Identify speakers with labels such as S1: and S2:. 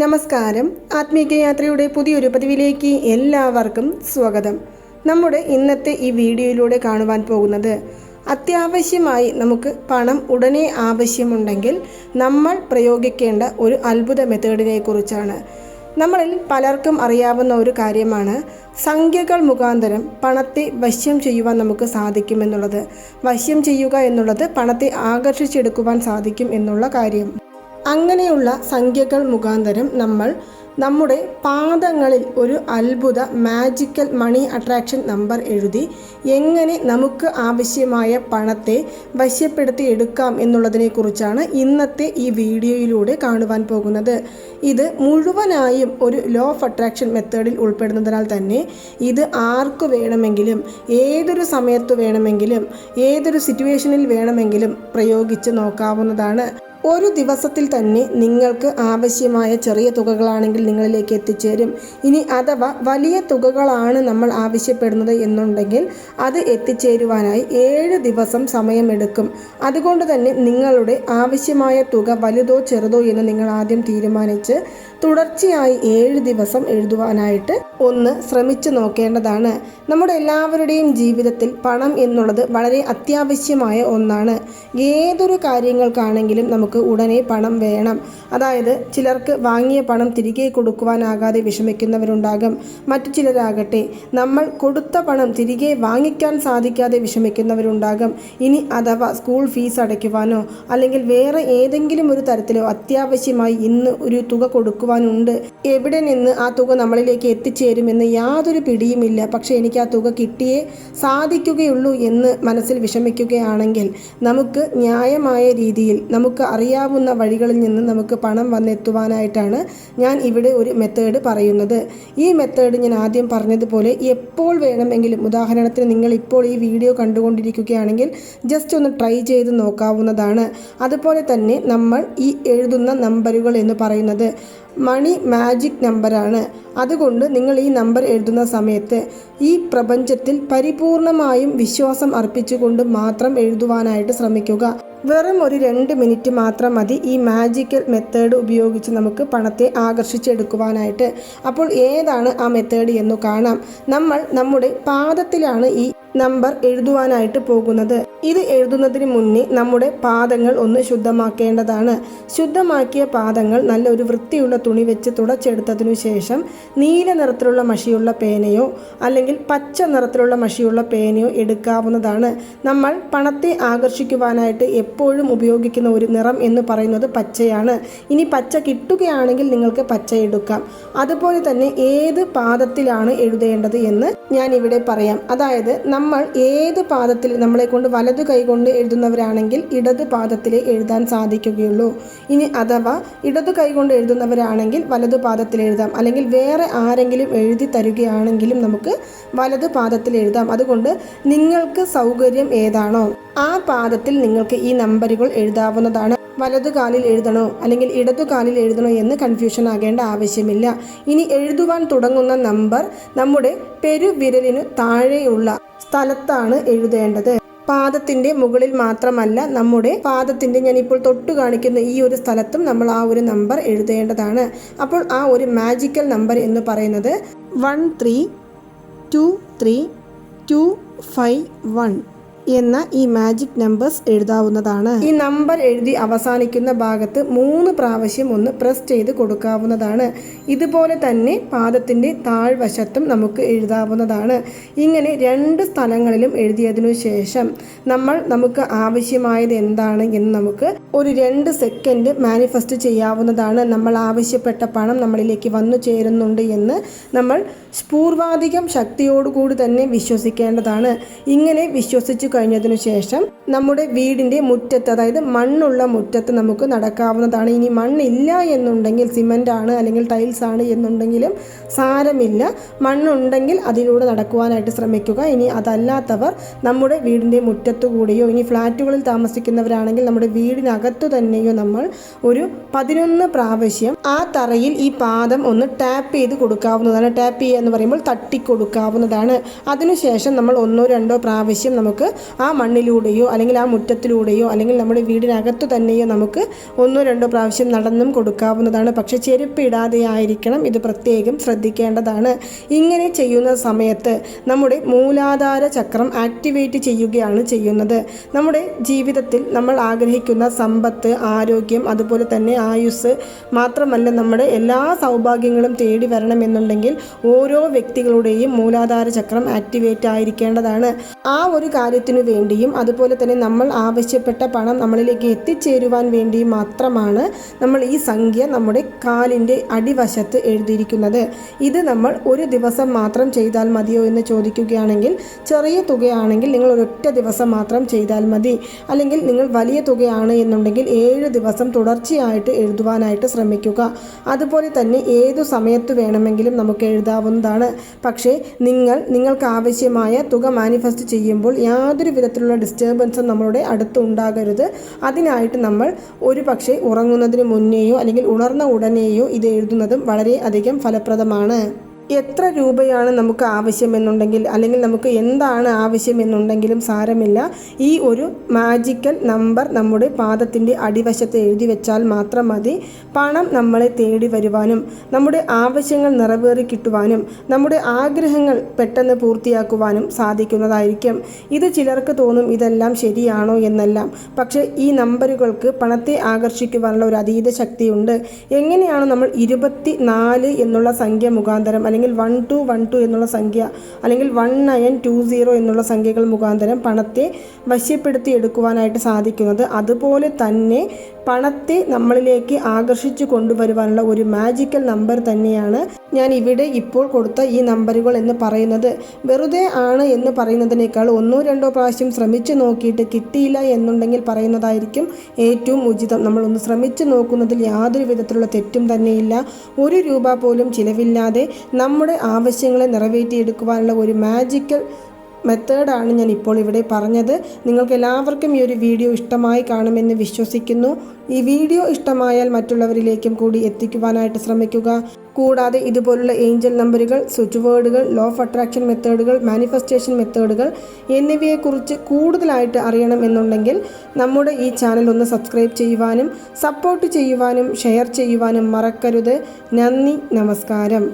S1: നമസ്കാരം. ആത്മീകയാത്രയുടെ പുതിയൊരു പതിവിലേക്ക് എല്ലാവർക്കും സ്വാഗതം. നമ്മുടെ ഇന്നത്തെ ഈ വീഡിയോയിലൂടെ കാണുവാൻ പോകുന്നത് അത്യാവശ്യമായി നമുക്ക് പണം ഉടനെ ആവശ്യമുണ്ടെങ്കിൽ നമ്മൾ പ്രയോഗിക്കേണ്ട ഒരു അത്ഭുത മെത്തേഡിനെ കുറിച്ചാണ് നമ്മളിൽ പലർക്കും അറിയാവുന്ന ഒരു കാര്യമാണ് സംഖ്യകൾ മുഖാന്തരം പണത്തെ വശ്യം ചെയ്യുവാൻ നമുക്ക് സാധിക്കുമെന്നുള്ളത്. വശ്യം ചെയ്യുക എന്നുള്ളത് പണത്തെ ആകർഷിച്ചെടുക്കുവാൻ സാധിക്കും എന്നുള്ള കാര്യം. അങ്ങനെയുള്ള സംഖ്യകൾ മുഖാന്തരം നമ്മൾ നമ്മുടെ പാദങ്ങളിൽ ഒരു അത്ഭുത മാജിക്കൽ മണി അട്രാക്ഷൻ നമ്പർ എഴുതി എങ്ങനെ നമുക്ക് ആവശ്യമായ പണത്തെ വശ്യപ്പെടുത്തി എടുക്കാം എന്നുള്ളതിനെക്കുറിച്ചാണ് ഇന്നത്തെ ഈ വീഡിയോയിലൂടെ കാണുവാൻ പോകുന്നത്. ഇത് മുഴുവനായും ഒരു ലോ ഓഫ് അട്രാക്ഷൻ മെത്തേഡിൽ ഉൾപ്പെടുന്നതിനാൽ തന്നെ ഇത് ആർക്കു വേണമെങ്കിലും ഏതൊരു സമയത്ത് വേണമെങ്കിലും ഏതൊരു സിറ്റുവേഷനിൽ വേണമെങ്കിലും പ്രയോഗിച്ച് നോക്കാവുന്നതാണ്. ഒരു ദിവസത്തിൽ തന്നെ നിങ്ങൾക്ക് ആവശ്യമായ ചെറിയ തുകകളാണെങ്കിൽ നിങ്ങളിലേക്ക് എത്തിച്ചേരും. ഇനി അഥവാ വലിയ തുകകളാണ് നമ്മൾ ആവശ്യപ്പെടുന്നത് എന്നുണ്ടെങ്കിൽ അത് എത്തിച്ചേരുവാനായി ഏഴ് ദിവസം സമയമെടുക്കും. അതുകൊണ്ട് തന്നെ നിങ്ങളുടെ ആവശ്യമായ തുക വലുതോ ചെറുതോ എന്ന് നിങ്ങൾ ആദ്യം തീരുമാനിച്ച് തുടർച്ചയായി ഏഴ് ദിവസം എഴുതുവാനായിട്ട് ഒന്ന് ശ്രമിച്ചു നോക്കേണ്ടതാണ്. നമ്മുടെ എല്ലാവരുടെയും ജീവിതത്തിൽ പണം എന്നുള്ളത് വളരെ അത്യാവശ്യമായ ഒന്നാണ്. ഏതൊരു കാര്യങ്ങൾക്കാണെങ്കിലും നമുക്ക് ഉടനെ പണം വേണം. അതായത് ചിലർക്ക് വാങ്ങിയ പണം തിരികെ കൊടുക്കുവാനാകാതെ വിഷമിക്കുന്നവരുണ്ടാകും. മറ്റു ചിലരാകട്ടെ നമ്മൾ കൊടുത്ത പണം തിരികെ വാങ്ങിക്കാൻ സാധിക്കാതെ വിഷമിക്കുന്നവരുണ്ടാകും. ഇനി അഥവാ സ്കൂൾ ഫീസ് അടയ്ക്കുവാനോ അല്ലെങ്കിൽ വേറെ ഏതെങ്കിലും ഒരു തരത്തിലോ അത്യാവശ്യമായി ഇന്ന് ഒരു തുക കൊടുക്കുവാനുണ്ട് എവിടെ നിന്ന് ആ തുക നമ്മളിലേക്ക് എത്തിച്ചേരുമെന്ന് യാതൊരു പിടിയുമില്ല. പക്ഷേ എനിക്ക് ആ തുക കിട്ടിയേ സാധിക്കുകയുള്ളൂ എന്ന് മനസ്സിൽ വിഷമിക്കുകയാണെങ്കിൽ നമുക്ക് ന്യായമായ രീതിയിൽ നമുക്ക് അറിയാവുന്ന വഴികളിൽ നിന്ന് നമുക്ക് പണം വന്നെത്തുവാനായിട്ടാണ് ഞാൻ ഇവിടെ ഒരു മെത്തേഡ് പറയുന്നത്. ഈ മെത്തേഡ് ഞാൻ ആദ്യം പറഞ്ഞതുപോലെ എപ്പോൾ വേണമെങ്കിലും ഉദാഹരണത്തിന് നിങ്ങൾ ഇപ്പോൾ ഈ വീഡിയോ കണ്ടുകൊണ്ടിരിക്കുകയാണെങ്കിൽ ജസ്റ്റ് ഒന്ന് ട്രൈ ചെയ്ത് നോക്കാവുന്നതാണ്. അതുപോലെ തന്നെ നമ്മൾ ഈ എഴുതുന്ന നമ്പറുകൾ എന്ന് പറയുന്നത്. മണി മാജിക് നമ്പറാണ്. അതുകൊണ്ട് നിങ്ങൾ ഈ നമ്പർ എഴുതുന്ന സമയത്ത് ഈ പ്രപഞ്ചത്തിൽ പരിപൂർണമായും വിശ്വാസം അർപ്പിച്ചുകൊണ്ട് മാത്രം എഴുതുവാനായിട്ട് ശ്രമിക്കുക. വെറും ഒരു രണ്ട് മിനിറ്റ് മാത്രം മതി ഈ മാജിക്കൽ മെത്തേഡ് ഉപയോഗിച്ച് നമുക്ക് പണത്തെ ആകർഷിച്ചെടുക്കുവാനായിട്ട്. അപ്പോൾ ഏതാണ് ആ മെത്തേഡ് എന്ന് കാണാം. നമ്മൾ നമ്മുടെ പാദത്തിലാണ് ഈ നമ്പർ എഴുതുവാനായിട്ട് പോകുന്നത്. ഇത് എഴുതുന്നതിന് മുന്നേ നമ്മുടെ പാദങ്ങൾ ഒന്ന് ശുദ്ധമാക്കേണ്ടതാണ്. ശുദ്ധമാക്കിയ പാദങ്ങൾ നല്ല ഒരു വൃത്തിയുള്ള തുണി വെച്ച് തുടച്ചെടുത്തതിനു ശേഷം നീല നിറത്തിലുള്ള മഷിയുള്ള പേനയോ അല്ലെങ്കിൽ പച്ച നിറത്തിലുള്ള മഷിയുള്ള പേനയോ എടുക്കാവുന്നതാണ്. നമ്മൾ പണത്തെ ആകർഷിക്കുവാനായിട്ട് എപ്പോഴും ഉപയോഗിക്കുന്ന ഒരു നിറം എന്ന് പറയുന്നത് പച്ചയാണ്. ഇനി പച്ച കിട്ടുകയാണെങ്കിൽ നിങ്ങൾക്ക് പച്ച എടുക്കാം. അതുപോലെ തന്നെ ഏത് പാദത്തിലാണ് എഴുതേണ്ടത് എന്ന് ഞാൻ ഇവിടെ പറയാം. അതായത് നമ്മൾ ഏത് പാദത്തിൽ നമ്മളെ കൊണ്ട് വലത് കൈ കൊണ്ട് എഴുതുന്നവരാണെങ്കിൽ ഇടത് പാദത്തിലേ എഴുതാൻ സാധിക്കുകയുള്ളൂ. ഇനി അഥവാ ഇടത് കൈ കൊണ്ട് എഴുതുന്നവരാണെങ്കിൽ വലത് പാദത്തിൽ എഴുതാം. അല്ലെങ്കിൽ വേറെ ആരെങ്കിലും എഴുതി തരികയാണെങ്കിലും നമുക്ക് വലത് പാദത്തിൽ എഴുതാം. അതുകൊണ്ട് നിങ്ങൾക്ക് സൗകര്യം ഏതാണോ ആ പാദത്തിൽ നിങ്ങൾക്ക് ഈ നമ്പറുകൾ എഴുതാവുന്നതാണ്. വലതു കാലിൽ എഴുതണോ അല്ലെങ്കിൽ ഇടതു കാലിൽ എഴുതണോ എന്ന് കൺഫ്യൂഷൻ ആകേണ്ട ആവശ്യമില്ല. ഇനി എഴുതുവാൻ തുടങ്ങുന്ന നമ്പർ നമ്മുടെ പെരുവിരലിനു താഴെയുള്ള സ്ഥലത്താണ് എഴുതേണ്ടത്. പാദത്തിന്റെ മുകളിൽ മാത്രമല്ല നമ്മുടെ പാദത്തിന്റെ ഞാൻ ഇപ്പോൾ തൊട്ട് കാണിക്കുന്ന ഈ ഒരു സ്ഥലത്തും നമ്മൾ ആ ഒരു നമ്പർ എഴുതേണ്ടതാണ്. അപ്പോൾ ആ ഒരു മാജിക്കൽ നമ്പർ എന്ന് പറയുന്നത് one three two three two five one എന്ന ഈ മാജിക് നമ്പേഴ്സ് എഴുതാവുന്നതാണ്. ഈ നമ്പർ എഴുതി അവസാനിക്കുന്ന ഭാഗത്ത് മൂന്ന് പ്രാവശ്യം ഒന്ന് പ്രസ് ചെയ്ത് കൊടുക്കാവുന്നതാണ്. ഇതുപോലെ തന്നെ പാദത്തിന്റെ താഴ്വശത്തും നമുക്ക് എഴുതാവുന്നതാണ്. ഇങ്ങനെ രണ്ട് സ്ഥലങ്ങളിലും എഴുതിയതിനു ശേഷം നമ്മൾ നമുക്ക് ആവശ്യമായത് എന്താണ് എന്ന് നമുക്ക് ഒരു രണ്ട് സെക്കൻഡ് മാനിഫെസ്റ്റ് ചെയ്യാവുന്നതാണ്. നമ്മൾ ആവശ്യപ്പെട്ട പണം നമ്മളിലേക്ക് വന്നു ചേരുന്നുണ്ട് എന്ന് നമ്മൾ പൂർവാധികം ശക്തിയോടുകൂടി തന്നെ വിശ്വസിക്കേണ്ടതാണ്. ഇങ്ങനെ വിശ്വസിച്ചു കഴിഞ്ഞതിനു ശേഷം നമ്മുടെ വീടിന്റെ മുറ്റത്ത് അതായത് മണ്ണുള്ള മുറ്റത്ത് നമുക്ക് നടക്കാവുന്നതാണ്. ഇനി മണ്ണില്ല എന്നുണ്ടെങ്കിൽ സിമന്റ് ആണ് അല്ലെങ്കിൽ ടൈൽസ് ആണ് എന്നുണ്ടെങ്കിലും സാരമില്ല. മണ്ണുണ്ടെങ്കിൽ അതിലൂടെ നടക്കുവാനായിട്ട് ശ്രമിക്കുക. ഇനി അതല്ലാത്തവർ നമ്മുടെ വീടിന്റെ മുറ്റത്തു കൂടിയോ ഇനി ഫ്ലാറ്റുകളിൽ താമസിക്കുന്നവരാണെങ്കിൽ നമ്മുടെ വീടിനകത്തു തന്നെയോ നമ്മൾ ഒരു പതിനൊന്ന് പ്രാവശ്യം ആ തറയിൽ ഈ പാദം ഒന്ന് ടാപ്പ് ചെയ്ത് കൊടുക്കാവുന്നതാണ്. ടാപ്പ് ചെയ്യുക എന്ന് പറയുമ്പോൾ തട്ടിക്കൊടുക്കാവുന്നതാണ് അതിനുശേഷം നമ്മൾ ഒന്നോ രണ്ടോ പ്രാവശ്യം നമുക്ക് ആ മണ്ണിലൂടെയോ അല്ലെങ്കിൽ ആ മുറ്റത്തിലൂടെയോ അല്ലെങ്കിൽ നമ്മുടെ വീടിനകത്തു തന്നെയോ നമുക്ക് ഒന്നോ രണ്ടോ പ്രാവശ്യം നടന്നും കൊടുക്കാവുന്നതാണ്. പക്ഷെ ചെരുപ്പ് ഇടാതെ ആയിരിക്കണം. ഇത് പ്രത്യേകം ശ്രദ്ധിക്കേണ്ടതാണ്. ഇങ്ങനെ ചെയ്യുന്ന സമയത്ത് നമ്മുടെ മൂലാധാര ചക്രം ആക്ടിവേറ്റ് ചെയ്യുകയാണ് ചെയ്യുന്നത്. നമ്മുടെ ജീവിതത്തിൽ നമ്മൾ ആഗ്രഹിക്കുന്ന സമ്പത്ത് ആരോഗ്യം അതുപോലെ തന്നെ ആയുസ് മാത്രമല്ല നമ്മുടെ എല്ലാ സൗഭാഗ്യങ്ങളും തേടി വരണമെന്നുണ്ടെങ്കിൽ ഓരോ വ്യക്തികളുടെയും മൂലാധാര ചക്രം ആക്ടിവേറ്റ് ആയിരിക്കേണ്ടതാണ്. ആ ഒരു കാര്യത്തിനു വേണ്ടിയും അതുപോലെ തന്നെ നമ്മൾ ആവശ്യപ്പെട്ട പണം നമ്മളിലേക്ക് എത്തിച്ചേരുവാൻ വേണ്ടിയും മാത്രമാണ് നമ്മൾ ഈ സംഖ്യ നമ്മുടെ കാലിന്റെ അടിവശത്ത് എഴുതിയിരിക്കുന്നത്. ഇത് നമ്മൾ ഒരു ദിവസം മാത്രം ചെയ്താൽ മതിയോ എന്ന് ചോദിക്കുകയാണെങ്കിൽ ചെറിയ തുകയാണെങ്കിൽ നിങ്ങൾ ഒരൊറ്റ ദിവസം മാത്രം ചെയ്താൽ മതി. അല്ലെങ്കിൽ നിങ്ങൾ വലിയ തുകയാണ് എന്നുണ്ടെങ്കിൽ ഏഴ് ദിവസം തുടർച്ചയായിട്ട് എഴുതുവാനായിട്ട് ശ്രമിക്കുക. അതുപോലെ തന്നെ ഏതു സമയത്ത് വേണമെങ്കിലും നമുക്ക് എഴുതാവുന്നതാണ്. പക്ഷേ നിങ്ങൾ നിങ്ങൾക്ക് ആവശ്യമായ തുക മാനിഫെസ്റ്റ് ചെയ്യുമ്പോൾ യാതൊരു വിധത്തിലുള്ള ഡിസ്റ്റർബൻസും നമ്മളുടെ അടുത്ത് ഉണ്ടാകരുത് അതിനായിട്ട് നമ്മൾ ഒരു പക്ഷേ ഉറങ്ങുന്നതിന് മുന്നേയോ അല്ലെങ്കിൽ ഉണർന്ന ഉടനെയോ ഇത് എഴുതുന്നതും വളരെ അധികം ഫലപ്രദമാണ്. എത്ര രൂപയാണ് നമുക്ക് ആവശ്യമെന്നുണ്ടെങ്കിൽ അല്ലെങ്കിൽ നമുക്ക് എന്താണ് ആവശ്യമെന്നുണ്ടെങ്കിലും സാരമില്ല. ഈ ഒരു മാജിക്കൽ നമ്പർ നമ്മുടെ പാദത്തിന്റെ അടിവശത്ത് എഴുതി വെച്ചാൽ മാത്രം മതി. പണം നമ്മളെ തേടി വരുവാനും നമ്മുടെ ആവശ്യങ്ങൾ നിറവേറി കിട്ടുവാനും നമ്മുടെ ആഗ്രഹങ്ങൾ പെട്ടെന്ന് പൂർത്തിയാക്കുവാനും സാധിക്കുന്നതായിരിക്കും. ഇത് ചിലർക്ക് തോന്നും ഇതെല്ലാം ശരിയാണോ എന്നെല്ലാം. പക്ഷേ ഈ നമ്പറുകൾക്ക് പണത്തെ ആകർഷിക്കുവാനുള്ള ഒരു അതീത ശക്തിയുണ്ട്. എങ്ങനെയാണ് നമ്മൾ ഇരുപത്തി എന്നുള്ള സംഖ്യ മുഖാന്തരം അല്ലെങ്കിൽ വൺ ടു വൺ ടു എന്നുള്ള സംഖ്യ അല്ലെങ്കിൽ വൺ നയൻ ടു സീറോ എന്നുള്ള സംഖ്യകൾ മുഖാന്തരം പണത്തെ വശ്യപ്പെടുത്തി എടുക്കുവാനായിട്ട് സാധിക്കുന്നത്. അതുപോലെ തന്നെ പണത്തെ നമ്മളിലേക്ക് ആകർഷിച്ചു കൊണ്ടുവരുവാനുള്ള ഒരു മാജിക്കൽ നമ്പർ തന്നെയാണ് ഞാൻ ഇവിടെ ഇപ്പോൾ കൊടുത്ത ഈ നമ്പറുകൾ എന്ന് പറയുന്നത്. വെറുതെ ആണ് എന്ന് പറയുന്നതിനേക്കാൾ ഒന്നോ രണ്ടോ പ്രാവശ്യം ശ്രമിച്ചു നോക്കിയിട്ട് കിട്ടിയില്ല എന്നുണ്ടെങ്കിൽ പറയുന്നതായിരിക്കും ഏറ്റവും ഉചിതം. നമ്മളൊന്ന് ശ്രമിച്ചു നോക്കുന്നതിൽ യാതൊരു വിധത്തിലുള്ള തെറ്റും തന്നെയില്ല. ഒരു രൂപ പോലും ചിലവില്ലാതെ നമ്മുടെ ആവശ്യങ്ങളെ നിറവേറ്റിയെടുക്കുവാനുള്ള ഒരു മാജിക്കൽ മെത്തേഡാണ് ഞാൻ ഇപ്പോൾ ഇവിടെ പറഞ്ഞത്. നിങ്ങൾക്ക് എല്ലാവർക്കും ഈ ഒരു വീഡിയോ ഇഷ്ടമായി കാണുമെന്ന് വിശ്വസിക്കുന്നു. ഈ വീഡിയോ ഇഷ്ടമായാൽ മറ്റുള്ളവരിലേക്കും കൂടി എത്തിക്കുവാനായിട്ട് ശ്രമിക്കുക. കൂടാതെ ഇതുപോലുള്ള ഏഞ്ചൽ നമ്പറുകൾ സ്വിച്ച് വേർഡുകൾ ലോ ഓഫ് അട്രാക്ഷൻ മെത്തേഡുകൾ മാനിഫെസ്റ്റേഷൻ മെത്തേഡുകൾ എന്നിവയെക്കുറിച്ച് കൂടുതലായിട്ട് അറിയണം എന്നുണ്ടെങ്കിൽ നമ്മുടെ ഈ ചാനൽ ഒന്ന് സബ്സ്ക്രൈബ് ചെയ്യുവാനും സപ്പോർട്ട് ചെയ്യുവാനും ഷെയർ ചെയ്യുവാനും മറക്കരുത്. നന്ദി നമസ്കാരം.